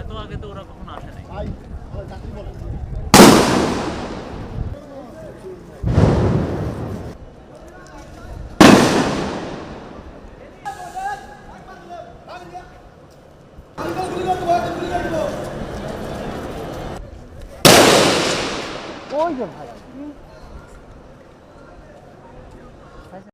এত আগে তো ওরা কখনো আসে নাই। ওই যে ভাই।